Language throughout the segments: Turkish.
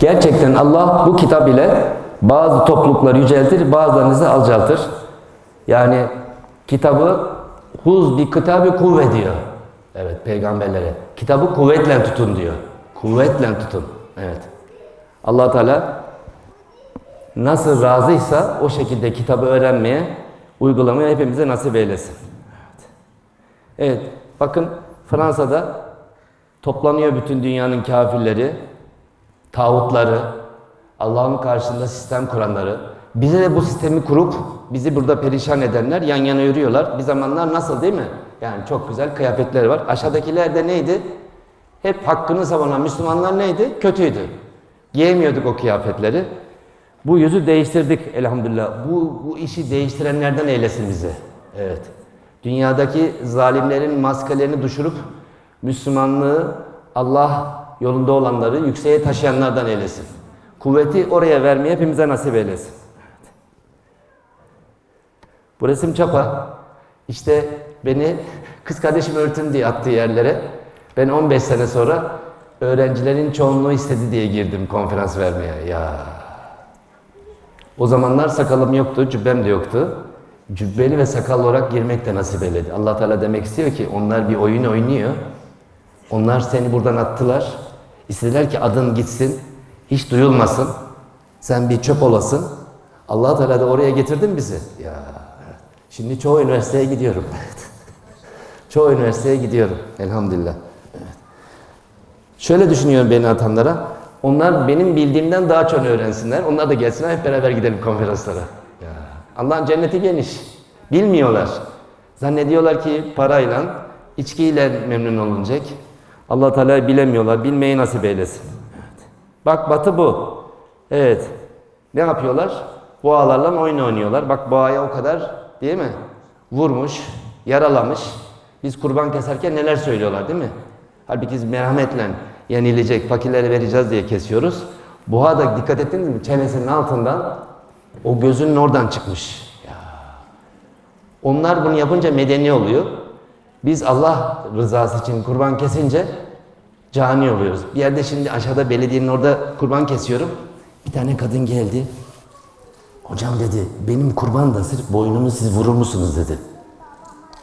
Gerçekten Allah bu kitap ile bazı toplulukları yüceltir, bazılarınızı alçaltır. Yani kitabı huz bir kitabı kuvve diyor. Evet peygamberlere. Kitabı kuvvetle tutun diyor. Kuvvetle tutun. Evet. allah Teala nasıl razıysa o şekilde kitabı öğrenmeye, uygulamaya hepimize nasip eylesin. Evet. evet. Bakın Fransa'da toplanıyor bütün dünyanın kafirleri, tağutları, Allah'ın karşısında sistem kuranları, bize de bu sistemi kurup bizi burada perişan edenler yan yana yürüyorlar. Bir zamanlar nasıl değil mi? Yani çok güzel kıyafetleri var. Aşağıdakiler de neydi? Hep hakkını savunan Müslümanlar neydi? Kötüydü. Giyemiyorduk o kıyafetleri. Bu yüzü değiştirdik elhamdülillah. Bu, bu işi değiştirenlerden eylesin bizi. Evet. Dünyadaki zalimlerin maskelerini düşürüp Müslümanlığı Allah yolunda olanları yükseğe taşıyanlardan eylesin. Kuvveti oraya vermeye hepimize nasip eylesin. Bu resim çapa. İşte beni kız kardeşim öğretim diye attığı yerlere ben 15 sene sonra öğrencilerin çoğunluğu istedi diye girdim konferans vermeye. Ya o zamanlar sakalım yoktu, cübbem de yoktu. Cübbeli ve sakallı olarak girmek de nasip eyledi. Allah Teala demek istiyor ki onlar bir oyun oynuyor. Onlar seni buradan attılar. İstediler ki adın gitsin, hiç duyulmasın. Sen bir çöp olasın. Allah Teala da oraya getirdin bizi. Ya şimdi çoğu üniversiteye gidiyorum. çoğu üniversiteye gidiyorum. Elhamdülillah. Şöyle düşünüyorum beni atanlara. Onlar benim bildiğimden daha çok öğrensinler. Onlar da gelsinler hep beraber gidelim konferanslara. Allah'ın cenneti geniş. Bilmiyorlar. Zannediyorlar ki parayla, içkiyle memnun olunacak. Allah Teala bilemiyorlar. Bilmeyi nasip eylesin. Evet. Bak batı bu. Evet. Ne yapıyorlar? Boğalarla oyun oynuyorlar. Bak boğaya o kadar değil mi? Vurmuş, yaralamış. Biz kurban keserken neler söylüyorlar değil mi? Halbuki biz merhametle yenilecek, fakirlere vereceğiz diye kesiyoruz. Boğa da dikkat ettiniz mi? Çenesinin altından o gözünün oradan çıkmış. Ya. Onlar bunu yapınca medeni oluyor. Biz Allah rızası için kurban kesince cani oluyoruz. Bir yerde şimdi aşağıda belediyenin orada kurban kesiyorum. Bir tane kadın geldi. Hocam dedi benim kurban da sırf boynumu siz vurur musunuz dedi.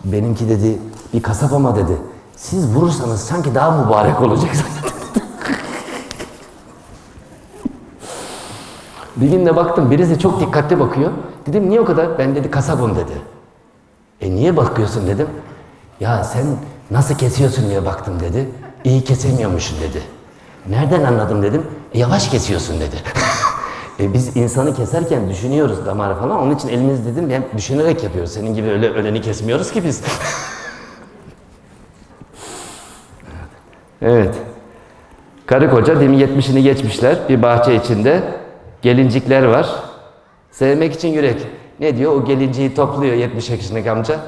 Benimki dedi bir kasap ama dedi. Siz vurursanız sanki daha mübarek olacak. bir gün de baktım birisi çok dikkatli bakıyor. Dedim niye o kadar? Ben dedi kasabım dedi. E niye bakıyorsun dedim. Ya sen nasıl kesiyorsun diye baktım dedi. İyi kesemiyormuşsun dedi. Nereden anladım dedim. E, yavaş kesiyorsun dedi. e, biz insanı keserken düşünüyoruz damarı falan. Onun için elimiz dedim hem düşünerek yapıyoruz. Senin gibi öyle öleni kesmiyoruz ki biz. evet. Karı koca demin 70'ini geçmişler. Bir bahçe içinde gelincikler var. Sevmek için yürek. Ne diyor? O gelinciği topluyor 70 yaşındaki amca.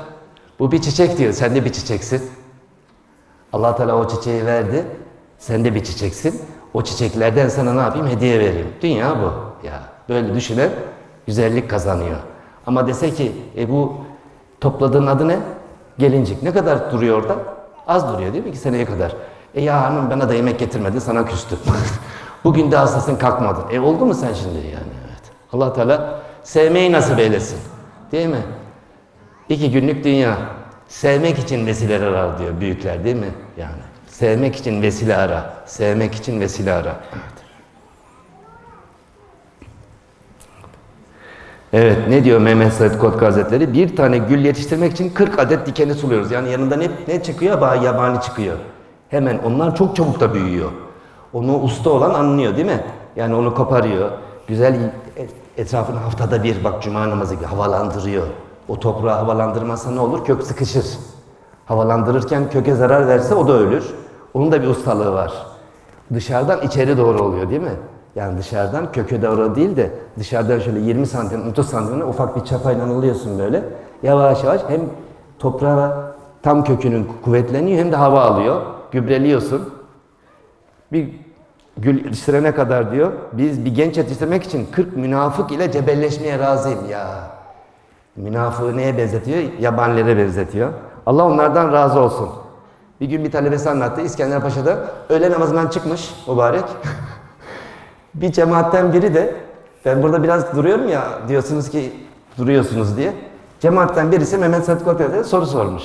Bu bir çiçek diyor. Sen de bir çiçeksin. Allah Teala o çiçeği verdi. Sen de bir çiçeksin. O çiçeklerden sana ne yapayım? Hediye vereyim. Dünya bu. Ya böyle düşünen güzellik kazanıyor. Ama dese ki e bu topladığın adı ne? Gelincik. Ne kadar duruyor orada? Az duruyor değil mi? İki seneye kadar. E ya hanım bana da yemek getirmedi sana küstü. Bugün de hastasın kalkmadın. E oldu mu sen şimdi yani? Evet. Allah Teala sevmeyi nasip eylesin. Değil mi? İki günlük dünya. Sevmek için vesileler arar diyor büyükler değil mi? Yani sevmek için vesile ara. Sevmek için vesile ara. Evet. Ne diyor Mehmet Said Kotka Hazretleri? Bir tane gül yetiştirmek için 40 adet dikeni suluyoruz. Yani yanında ne, ne çıkıyor? Bah yabani çıkıyor. Hemen onlar çok çabuk da büyüyor. Onu usta olan anlıyor değil mi? Yani onu koparıyor. Güzel etrafını haftada bir bak cuma namazı gibi havalandırıyor. O toprağı havalandırmazsa ne olur? Kök sıkışır. Havalandırırken köke zarar verse o da ölür. Onun da bir ustalığı var. Dışarıdan içeri doğru oluyor değil mi? Yani dışarıdan köke doğru değil de dışarıdan şöyle 20 santim, 30 santimine ufak bir çapayla alıyorsun böyle. Yavaş yavaş hem toprağa tam kökünün kuvvetleniyor hem de hava alıyor. Gübreliyorsun. Bir gül yetiştirene kadar diyor, biz bir genç yetiştirmek için 40 münafık ile cebelleşmeye razıyım ya. Münafığı neye benzetiyor? Yabanilere benzetiyor. Allah onlardan razı olsun. Bir gün bir talebesi anlattı. İskender Paşa'da öğle namazından çıkmış mübarek. Bir cemaatten biri de, ben burada biraz duruyorum ya, diyorsunuz ki duruyorsunuz diye. Cemaatten birisi Mehmet Sadık Hoca'ya soru sormuş.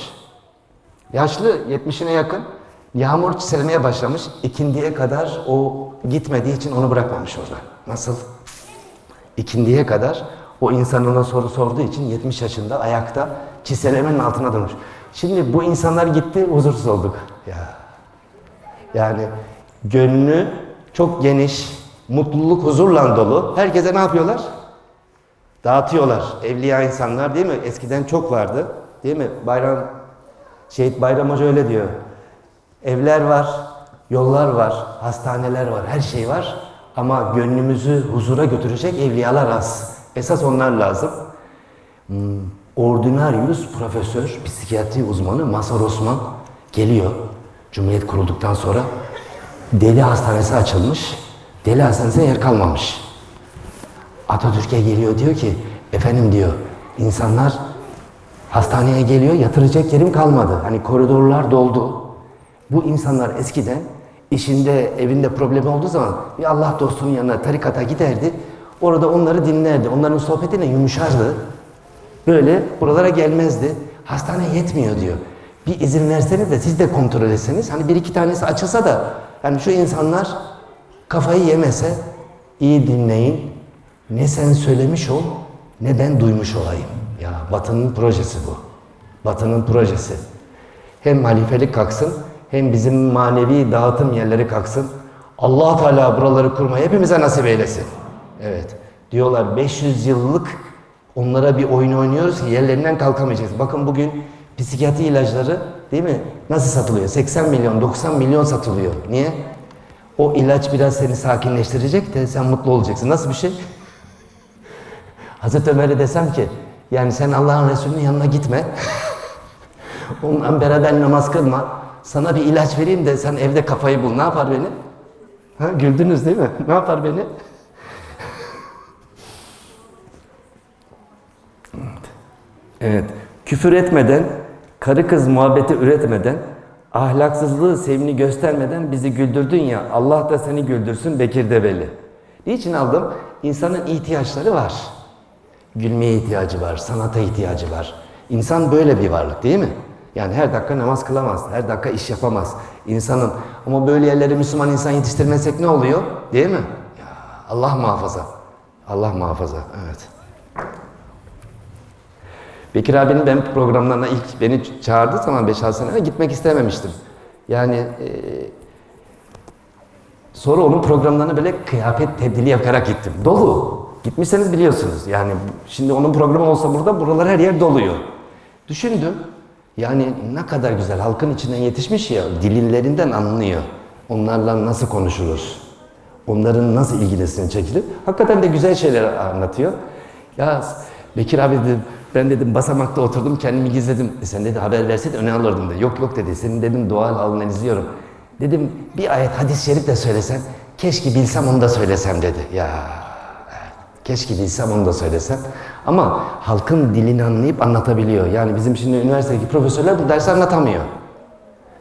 Yaşlı, 70'ine yakın. Yağmur çiselmeye başlamış. İkindiye kadar o gitmediği için onu bırakmamış orada. Nasıl? İkindiye kadar o insan ona soru sorduğu için 70 yaşında ayakta çiselemenin altına durmuş. Şimdi bu insanlar gitti, huzursuz olduk. Ya. Yani gönlü çok geniş, mutluluk, huzurla dolu. Herkese ne yapıyorlar? Dağıtıyorlar. Evliya insanlar değil mi? Eskiden çok vardı. Değil mi? Bayram Şehit Bayram Hoca öyle diyor. Evler var, yollar var, hastaneler var, her şey var. Ama gönlümüzü huzura götürecek evliyalar az. Esas onlar lazım. Hmm, Ordinarius profesör, psikiyatri uzmanı Mazhar Osman geliyor. Cumhuriyet kurulduktan sonra deli hastanesi açılmış. Deli hastanesine yer kalmamış. Atatürk'e geliyor diyor ki, efendim diyor, insanlar hastaneye geliyor, yatıracak yerim kalmadı. Hani koridorlar doldu. Bu insanlar eskiden işinde, evinde problemi olduğu zaman bir Allah dostunun yanına, tarikata giderdi. Orada onları dinlerdi. Onların sohbetine yumuşardı. Böyle buralara gelmezdi. Hastane yetmiyor diyor. Bir izin verseniz de siz de kontrol etseniz. Hani bir iki tanesi açılsa da yani şu insanlar kafayı yemese iyi dinleyin. Ne sen söylemiş ol ne ben duymuş olayım. Ya Batı'nın projesi bu. Batı'nın projesi. Hem halifelik kalksın hem bizim manevi dağıtım yerleri kalksın. allah Teala buraları kurmayı hepimize nasip eylesin. Evet. Diyorlar 500 yıllık onlara bir oyun oynuyoruz ki yerlerinden kalkamayacağız. Bakın bugün psikiyatri ilaçları değil mi? Nasıl satılıyor? 80 milyon, 90 milyon satılıyor. Niye? O ilaç biraz seni sakinleştirecek de sen mutlu olacaksın. Nasıl bir şey? Hazreti Ömer'e desem ki yani sen Allah'ın Resulü'nün yanına gitme. Ondan beraber namaz kılma. Sana bir ilaç vereyim de sen evde kafayı bul. Ne yapar beni? Ha, güldünüz değil mi? Ne yapar beni? Evet. Küfür etmeden, karı kız muhabbeti üretmeden, ahlaksızlığı, sevini göstermeden bizi güldürdün ya, Allah da seni güldürsün Bekir Develi. Niçin aldım? İnsanın ihtiyaçları var. Gülmeye ihtiyacı var, sanata ihtiyacı var. İnsan böyle bir varlık değil mi? Yani her dakika namaz kılamaz, her dakika iş yapamaz insanın. Ama böyle yerlere Müslüman insan yetiştirmezsek ne oluyor? Değil mi? Ya Allah muhafaza. Allah muhafaza, evet. Bekir abinin ben programlarına ilk beni çağırdığı zaman 5-6 sene gitmek istememiştim. Yani e, sonra onun programlarına böyle kıyafet tebdili yaparak gittim. Dolu. Gitmişseniz biliyorsunuz. Yani şimdi onun programı olsa burada buralar her yer doluyor. Düşündüm. Yani ne kadar güzel halkın içinden yetişmiş ya dilinlerinden anlıyor. Onlarla nasıl konuşulur? Onların nasıl ilgilisini çekilir? Hakikaten de güzel şeyler anlatıyor. Ya Bekir abi dedim, ben dedim basamakta oturdum kendimi gizledim. E sen dedi haber verseydin öne alırdım dedi. Yok yok dedi senin dedim doğal halini izliyorum. Dedim bir ayet hadis-i şerif de söylesem keşke bilsem onu da söylesem dedi. Ya keşke bilsem onu da söylesem. Ama halkın dilini anlayıp anlatabiliyor. Yani bizim şimdi üniversitedeki profesörler bu dersi anlatamıyor.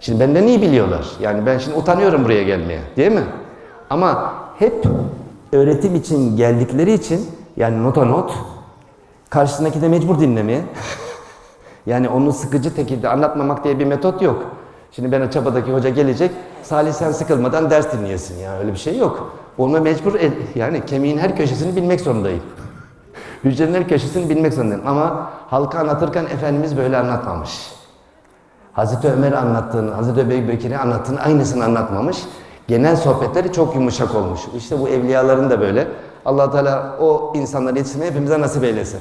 Şimdi benden iyi biliyorlar. Yani ben şimdi utanıyorum buraya gelmeye. Değil mi? Ama hep öğretim için geldikleri için yani nota not karşısındaki de mecbur dinlemeye. yani onu sıkıcı tekilde anlatmamak diye bir metot yok. Şimdi ben Çaba'daki hoca gelecek, Salih sen sıkılmadan ders dinleyesin ya öyle bir şey yok. Onu mecbur el, yani kemiğin her köşesini bilmek zorundayım. Hücrenin her köşesini bilmek zorundayım ama halka anlatırken Efendimiz böyle anlatmamış. Hazreti Ömer anlattığını, Hazreti Ebu Bekir'i anlattığını aynısını anlatmamış. Genel sohbetleri çok yumuşak olmuş. İşte bu evliyaların da böyle. allah Teala o insanları yetiştirmeyi hepimize nasip eylesin.